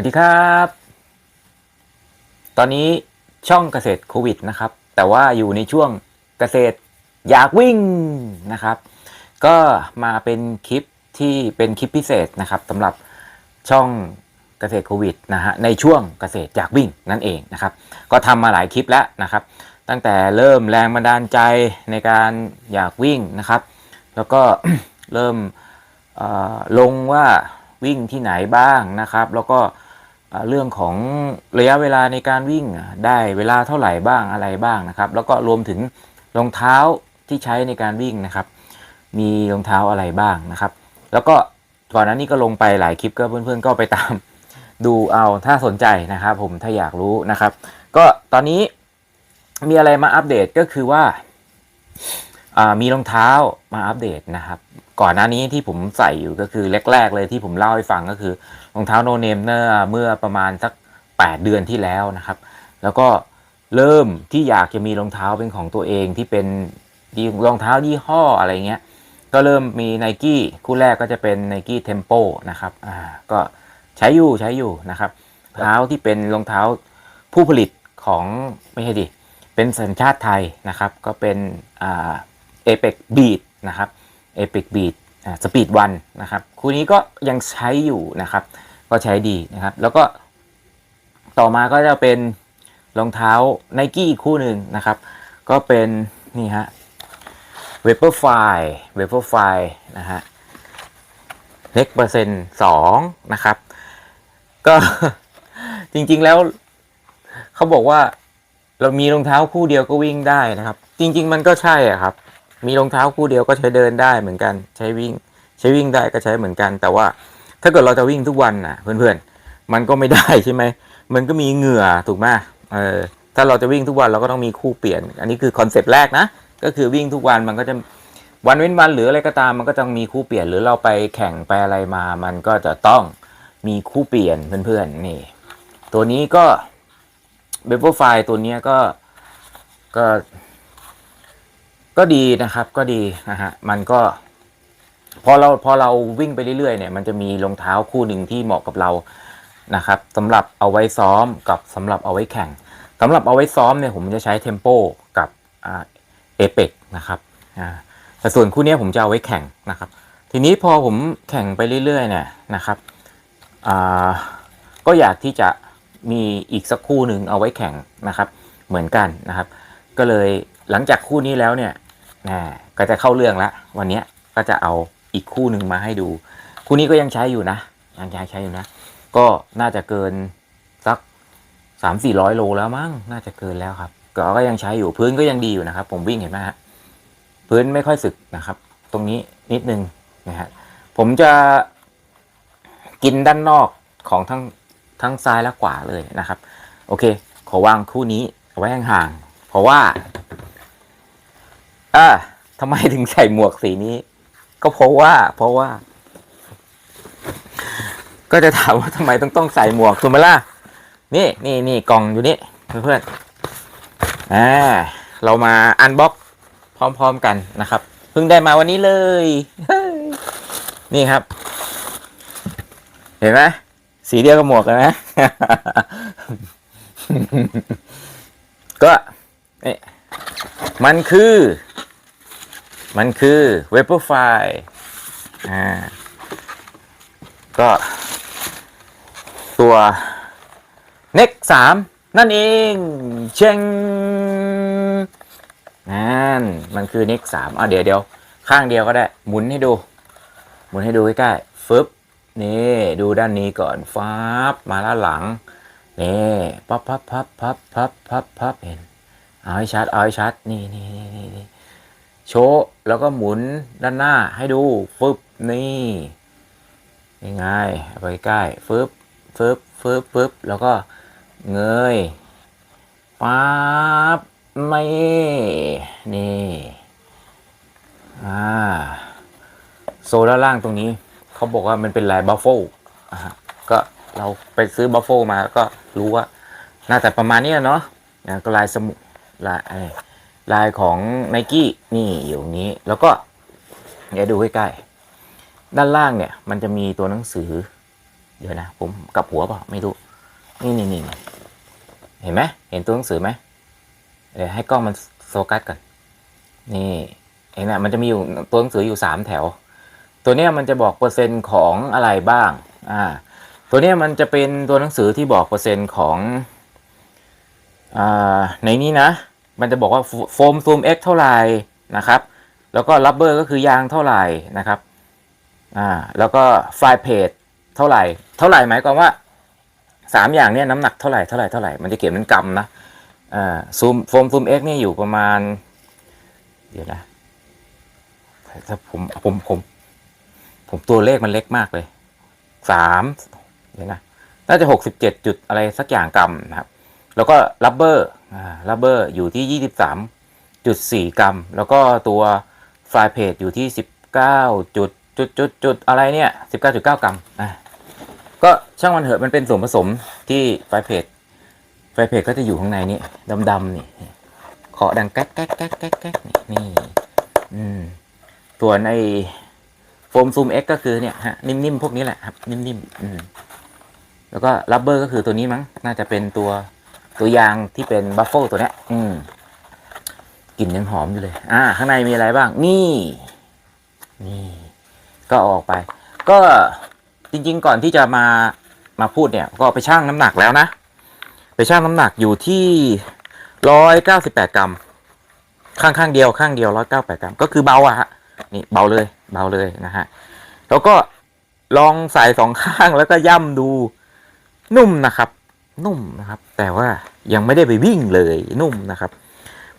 วัสดีครับ ตอนนี้ช่องเกษตรโควิดนะครับ แต่ว่าอยู่ในช่วงเกษตรอยากวิ่งนะครับ ก็มาเป็นคลิปที่เป็นคลิปพิเศษนะครับสำหรับช่องเกษตรโควิดนะฮะในช่วงเกษตรอยากวิ่งนั่นเองนะครับ ก็ทำมาหลายคลิปแล้วนะครับ ตั้งแต่เริ่มแรงบันดาลใจในการอยากวิ่งนะครับ แล้วก็เริ่มลงว่าวิ่งที่ไหนบ้างนะครับ แล้วก็ เรื่องของระยะเวลาในการวิ่งได้เวลาเท่าไหร่บ้างอะไรบ้างนะครับ แล้วก็รวมถึงรองเท้าที่ใช้ในการวิ่งนะครับ มีรองเท้าอะไรบ้างนะครับ แล้วก็ก่อนหน้านี้ก็ลงไปหลายคลิปก็เพื่อนๆก็ไปตามดูเอาถ้าสนใจนะครับ ผมถ้าอยากรู้นะครับ ก็ตอนนี้มีอะไรมาอัปเดตก็คือว่าอ่ามีรองเท้ามาอัปเดตนะครับ ก่อนหน้านี้ที่ผมใส่อยู่ก็คือแรกๆเลยที่ผมเล่าให้ฟังก็คือรองเท้าโนเนมเมื่อเมื่อประมาณสัก 8 เดือนที่แล้วนะครับ แล้วก็เริ่มที่อยากจะมีรองเท้าเป็นของตัวเองที่เป็นรองเท้ายี่ห้ออะไรเงี้ยก็เริ่มมีไนกี้คู่แรกก็จะเป็นไนกี้เทมโปนะครับอ่าก็ใช้อยู่ใช้อยู่นะครับเท้าที่เป็นรองเท้าผู้ผลิตของไม่ใช่ดิเป็นสัญชาติไทยนะครับ ก็เป็นอ่าเอเปกบีดนะครับ เอเปกบีดสปีดวันนะครับคู่นี้ก็ยังใช้อยู่นะครับ ก็ใช้ดีนะครับ แล้วก็ต่อมาก็จะเป็นรองเท้าไนกี้อีกคู่หนึ่งนะครับ ก็เป็นนี่ฮะเวเปอร์ไฟเวเปอร์ไฟนะฮะเล็กเปอร์เซ็นต์สองนะครับ ก็จริงๆแล้ว เขาบอกว่าเรามีรองเท้าคู่เดียวก็วิ่งได้นะครับ จริง ๆ มันก็ใช่อะครับ มีรองเท้าคู่เดียวก็ใช้เดินได้เหมือนกัน ใช้วิ่ง ใช้วิ่งได้ก็ใช้เหมือนกัน แต่ว่าถ้าเกิดเราจะวิ่งทุกวันนะเพื่อนๆ มันก็ไม่ได้ใช่ไหม มันก็มีเหงื่อถูกไหมเออถ้าเราจะวิ่งทุกวันเราก็ต้องมีคู่เปลี่ยน อันนี้คือคอนเซปต์แรกนะ ก็คือวิ่งทุกวันมันก็จะวันเว้นวันหรืออะไรก็ตามมันก็ต้องมีคู่เปลี่ยนหรือเราไปแข่งไปอะไรมา มันก็จะต้องมีคู่เปลี่ยนเพื่อนๆนี่ ตัวนี้ก็เบเบอร์ไฟตัวนี้ก็ก็ ก็ดีนะครับก็ดีนะฮะมันก็ พอเราพอเราวิ่งไปเรื่อยๆเนี่ย มันจะมีรองเท้าคู่หนึ่งที่เหมาะกับเรานะครับสำหรับเอาไว้ซ้อมกับสำหรับเอาไว้แข่งสำหรับเอาไว้ซ้อมเนี่ยผมจะใช้เทมโปกับเอเปกนะครับแต่ส่วนคู่นี้ผมจะเอาไว้แข่งนะครับ ทีนี้พอผมแข่งไปเรื่อยๆเนี่ยนะครับก็อยากที่จะมีอีกสักคู่หนึ่งเอาไว้แข่งนะครับ เหมือนกันนะครับ ก็เลยหลังจากคู่นี้แล้วเนี่ย นะก็จะเข้าเรื่องละวันนี้ก็จะเอาอีกคู่หนึ่งมาให้ดู คู่นี้ก็ยังใช้อยู่นะ ยังใช้ใช้อยู่นะ ก็น่าจะเกินสักสามสี่ร้อยโลแล้วมั้งน่าจะเกินแล้วครับก็ก็ยังใช้อยู่พื้นก็ยังดีอยู่นะครับ ผมวิ่งเห็นไหมฮะพื้นไม่ค่อยสึกนะครับ ตรงนี้นิดนึงนะฮะผมจะกินด้านนอกของทั้งทั้งซ้ายและขวาเลยนะครับ โอเค ขอวางคู่นี้ไว้ห่างๆเพราะว่า อ่าทำไมถึงใส่หมวกสีนี้ ก็เพราะว่า เพราะว่า ก็จะถามว่าทำไมต้องต้องใส่หมวกถูกไหมล่ะนี่นี่นี่กล่องอยู่นี่เพื่อนๆอ่าเรามาอันบ็อกพร้อม ๆกันนะครับเพิ่งได้มาวันนี้เลย นี่ครับ เห็นไหมสีเดียวกับหมวกเลยนะก็นี่มันคือ มันคือเวเปอร์ไฟล์อ่าก็ตัว Next 3นั่นเองเชงนั่นมันคือ Next 3อะเดี๋ยวเดี๋ยวข้างเดียวก็ได้ หมุนให้ดู หมุนให้ดูใกล้ๆฟึบนี่ดูด้านนี้ก่อนฟ้าบมาด้านหลังนี่พับพับพับพับพับพับพับเห็นเอาให้ชัดเอาให้ชัดนี่นี่นี่นี่ โชว์แล้วก็หมุนด้านหน้าให้ดูฟึบนี่ยังไงไปใกล้ฟึบฟึบฟึบฟึบแล้วก็เงยป๊าบไม่นี่อ่าโซด้านล่างตรงนี้ เขาบอกว่ามันเป็นลายบัฟเฟลก็เราไปซื้อบัฟเฟลมาก็รู้ว่าน่าจะประมาณนี้เนาะก็ลายสมุลายไอ้ ลายของไนกี้นี่อยู่ตรงนี้แล้วก็เดี๋ยวดูใกล้ๆด้านล่างเนี่ย มันจะมีตัวหนังสือ เดี๋ยวนะ ผมกับหัวเปล่าไม่รู้นี่นี่นี่เห็นไหมเห็นตัวหนังสือไหมเดี๋ยวให้กล้องมันโฟกัสก่อนนี่เห็นไหมมันจะมีอยู่ตัวหนังสืออยู่สามแถว ตัวเนี้ยมันจะบอกเปอร์เซ็นต์ของอะไรบ้างอ่าตัวเนี้ยมันจะเป็นตัวหนังสือที่บอกเปอร์เซ็นต์ของอ่าในนี้นะ มันจะบอกว่าโฟมซูม X เท่าไหร่นะครับ แล้วก็รับเบอร์ก็คือยางเท่าไหร่นะครับอ่าแล้วก็ไฟล์เพจเท่าไหร่ เท่าไหร่หมายความว่าสามอย่างเนี้ยน้ำหนักเท่าไหร่เท่าไหร่เท่าไหร่มันจะเก็บเป็นกรัมนะอ่าซูมโฟมซูม X เนี่อยู่ประมาณ เดี๋ยวนะถ้าผมผมผมผมตัวเลขมันเล็กมากเลยสามเดี๋ยวนะน่าจะหกสิบเจ็ดจุดอะไรสักอย่างกรัมนะครับ แล้วก็รับเบอร์ อ่ารับเบอร์อยู่ที่ยี่สิบสามจุดสี่กรัม แล้วก็ตัวไฟล์เพจอยู่ที่สิบเก้าจุดจุดจุดจุดอะไรเนี่ยสิบเก้าจุดเก้ากรัมอ่าก็ช่างมันเถอะมันเป็นส่วนผสมที่ไฟล์เพจไฟล์เพจก็จะอยู่ข้างในนี่ดำๆนี่เคาะดังแก๊กแก๊กแก๊กแก๊กแก๊กนี่นี่อืมส่วนไอโฟมซูม X ก็คือเนี่ยฮะนิ่มๆพวกนี้แหละครับนิ่มๆอืมแล้วก็รับเบอร์ก็คือตัวนี้มั้งน่าจะเป็นตัว ตัวยางที่เป็นบัฟเฟิลตัวเนี้ย อืมกลิ่นยังหอมอยู่เลย อ่า ข้างในมีอะไรบ้าง นี่ นี่ ก็ออกไป ก็จริง ๆ ก่อนที่จะมามาพูดเนี่ย ก็ไปชั่งน้ำหนักแล้วนะ ไปชั่งน้ำหนักอยู่ที่ร้อยเก้าสิบแปดกรัม ข้างข้างเดียวข้างเดียวร้อยเก้าแปดกรัม ก็คือเบาอะฮะ นี่เบาเลย เบาเลยนะฮะ แล้วก็ลองใส่สองข้างแล้วก็ย่ำดูนุ่มนะครับ นุ่มนะครับ แต่ว่ายังไม่ได้ไปวิ่งเลยนุ่มนะครับ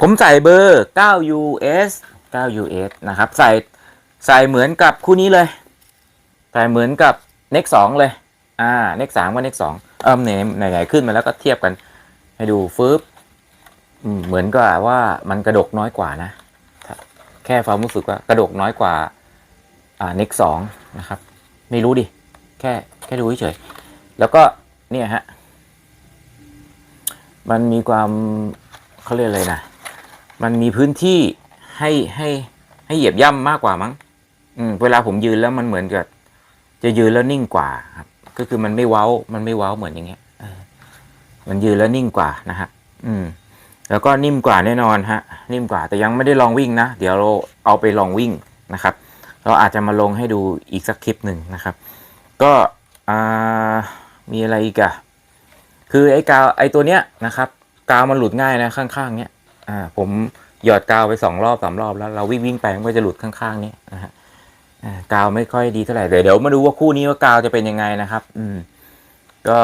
ผมใส่เบอร์ 9 US 9 US นะครับ ใส่ใส่เหมือนกับคู่นี้เลย ใส่เหมือนกับ Next 2เลย อ่า Next 3กับ Next 2เอิมไหนไหนไหนขึ้นมาแล้วก็เทียบกัน ให้ดูฟึบเหมือนกับว่ามันกระดกน้อยกว่านะ แค่ความรู้สึกว่ากระดกน้อยกว่า อ่า Next 2นะครับ ไม่รู้ดิ แค่แค่ดูเฉยแล้วก็เนี่ยฮะ มันมีความเขาเรียกอะไรนะมันมีพื้นที่ให้ให้ให้เหยียบย่ำมากกว่ามั้ง อืม เวลาผมยืนแล้วมันเหมือนกับจะยืนแล้วนิ่งกว่าครับ ก็คือมันไม่เว้า มันไม่เว้าเหมือนอย่างเงี้ยมันยืนแล้วนิ่งกว่านะฮะ อืม แล้วก็นิ่มกว่าแน่นอนฮะ นิ่มกว่า แต่ยังไม่ได้ลองวิ่งนะ เดี๋ยวเราเอาไปลองวิ่งนะครับ เราอาจจะมาลงให้ดูอีกสักคลิปหนึ่งนะครับ ก็อ่ามีอะไรอีกอะ คือไอ้กาวไอ้ตัวเนี้ยนะครับกาวมันหลุดง่ายนะข้างๆเนี้ยอ่าผมหยอดกาวไปสองรอบสามรอบแล้วเราวิ่งวิ่งไปมันก็จะหลุดข้างๆนี้นะฮะกาวไม่ค่อยดีเท่าไหร่เดี๋ยวเดี๋ยวมาดูว่าคู่นี้ว่ากาวจะเป็นยังไงนะครับ อืม ก็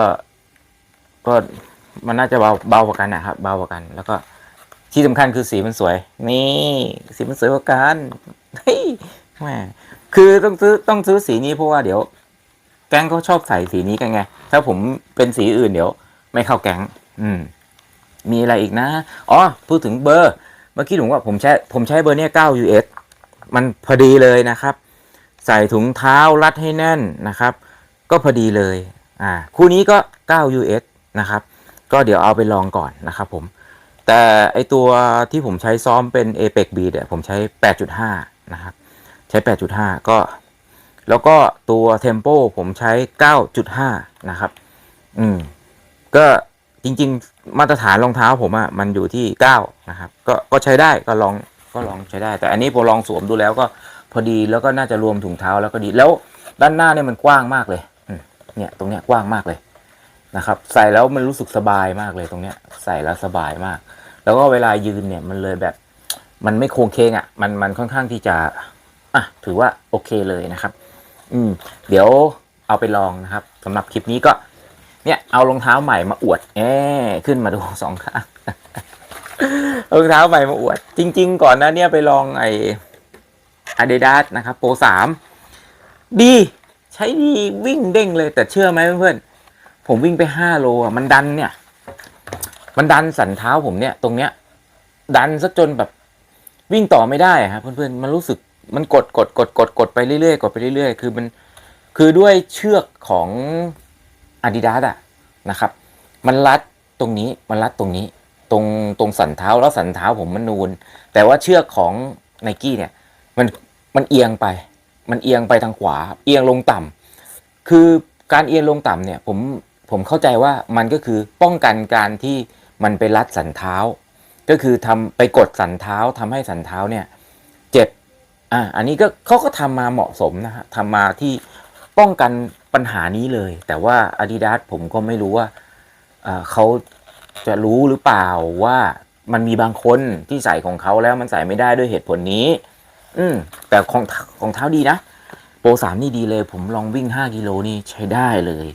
ก็มันน่าจะเบาเบากว่ากันนะครับ เบากว่ากัน แล้วก็ที่สำคัญคือสีมันสวย นี่สีมันสวยกว่ากันเฮ้ยแหมคือต้องซื้อต้องซื้อสีนี้เพราะว่าเดี๋ยว แก๊งเขาชอบใส่สีนี้กันไง ถ้าผมเป็นสีอื่นเดี๋ยว ไม่เข้าแก๊งอืม มีอะไรอีกนะ อ๋อ พูดถึงเบอร์ เมื่อกี้ผมว่าผมใช้ผมใช้เบอร์เนี้ย9 US มันพอดีเลยนะครับ ใส่ถุงเท้ารัดให้แน่นนะครับ ก็พอดีเลย อ่า คู่นี้ก็ 9 US นะครับ ก็เดี๋ยวเอาไปลองก่อนนะครับผม แต่ไอตัวที่ผมใช้ซ้อมเป็น Apex B เนี่ยผมใช้ 8.5 นะครับ ใช้ 8.5 ก็แล้วก็ตัว Tempo ผมใช้ 9.5 นะครับ อืม ก็จริง ๆ มาตรฐานรองเท้าผมอะ่ะมันอยู่ที่9นะครับ ก็ก็ใช้ได้ก็ลองก็ลองใช้ได้ แต่อันนี้ผมลองสวมดูแล้วก็พอดีแล้วก็น่าจะรวมถุงเท้าแล้วก็ดีแล้วด้านหน้าเนี่ยมันกว้างมากเลยเนี่ยตรงเนี้ยกว้างมากเลยนะครับ ใส่แล้วมันรู้สึกสบายมากเลยตรงเนี้ย ใส่แล้วสบายมาก แล้วก็เวลายืนเนี่ยมันเลยแบบ มันไม่โค้งเคงอะ่ะ มันมันค่อนข้างที่จะอะถือว่าโอเคเลยนะครับ อืม เดี๋ยวเอาไปลองนะครับสำหรับคลิปนี้ก็ เนี่ยเอารองเท้าใหม่มาอวดแอขึ้นมาดูสองข้างรองเท้าใหม่มาอวด จริง ๆ ก่อนหนะเนี่ยไปลองไอ Adidas นะครับโปรสามดีใช้ดีวิ่งเด้งเลย แต่เชื่อไหมเพื่อนๆผมวิ่งไปห้าโลอะมันดันเนี่ย มันดันสันเท้าผมเนี่ย ตรงเนี้ย ดันซะจนแบบวิ่งต่อไม่ได้อะครับเพื่อนๆมันรู้สึกมันกดกดกดกดกดไปเรื่อยๆกดไปเรื่อยๆ คือมันคือด้วยเชือกของ Adidas อะนะครับ มันรัดตรงนี้มันรัดตรงนี้ ตรงตรงสันเท้าแล้วสันเท้าผมมันนูน แต่ว่าเชือกของไนกี้เนี่ยมันมันเอียงไป มันเอียงไปทางขวา เอียงลงต่ำคือการเอียงลงต่ำเนี่ยผมผมเข้าใจว่ามันก็คือป้องกันการที่มันไปรัดสันเท้า ก็คือทำไปกดสันเท้าทำให้สันเท้าเนี่ยเจ็บอ่าอันนี้ก็เขาก็ทำมาเหมาะสมนะฮะทำมาที่ป้องกัน ปัญหานี้เลย แต่ว่า Adidas ผมก็ไม่รู้ว่าเขาจะรู้หรือเปล่าว่ามันมีบางคนที่ใส่ของเขาแล้วมันใส่ไม่ได้ด้วยเหตุผลนี้ อืมแต่ของของเท้าดีนะ โปรสามนี่ดีเลย ผมลองวิ่ง5กิโลนี่ใช้ได้เลย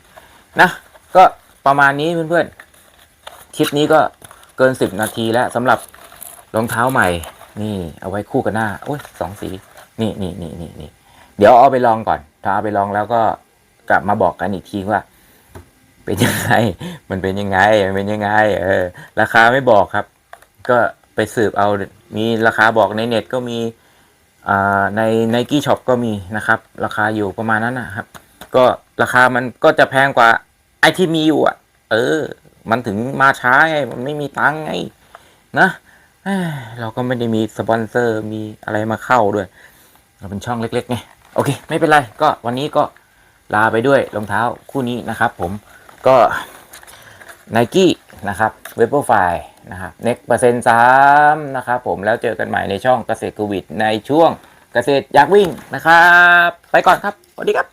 นะก็ประมาณนี้เพื่อนๆ คลิปนี้ก็เกิน10นาทีแล้วสำหรับรองเท้าใหม่ นี่เอาไว้คู่กับหน้าโอ้ยสองสี นี่นี่นี่นี่นี่เดี๋ยวเอาไปลองก่อน ถ้าเอาไปลองแล้วก็ กลับมาบอกกันอีกทีว่า เป็นยังไง มันเป็นยังไงมันเป็นยังไง เออ ราคาไม่บอกครับ ก็ไปสืบเอามีราคาบอกในเน็ตก็มีอ่าในในกี้ช็อปก็มีนะครับ ราคาอยู่ประมาณนั้นนะครับ ก็ราคามันก็จะแพงกว่า ไอที่มีอยู่อะ เออ มันถึงมาช้าไงมันไม่มีตังไง นะเราก็ไม่ได้มีสปอนเซอร์มีอะไรมาเข้าด้วย เราเป็นช่องเล็กๆไงโอเค ไม่เป็นไร ก็วันนี้ก็ ลาไปด้วยรองเท้าคู่นี้นะครับ ผมก็ไนกี้นะครับเวเปอร์ไฟนะครับเน็กเปอร์เซ็นต์สามนะครับผมแล้วเจอกันใหม่ในช่องเกษตรกวิดในช่วงเกษตรอยากวิ่งนะครับ ไปก่อนครับสวัสดีครับ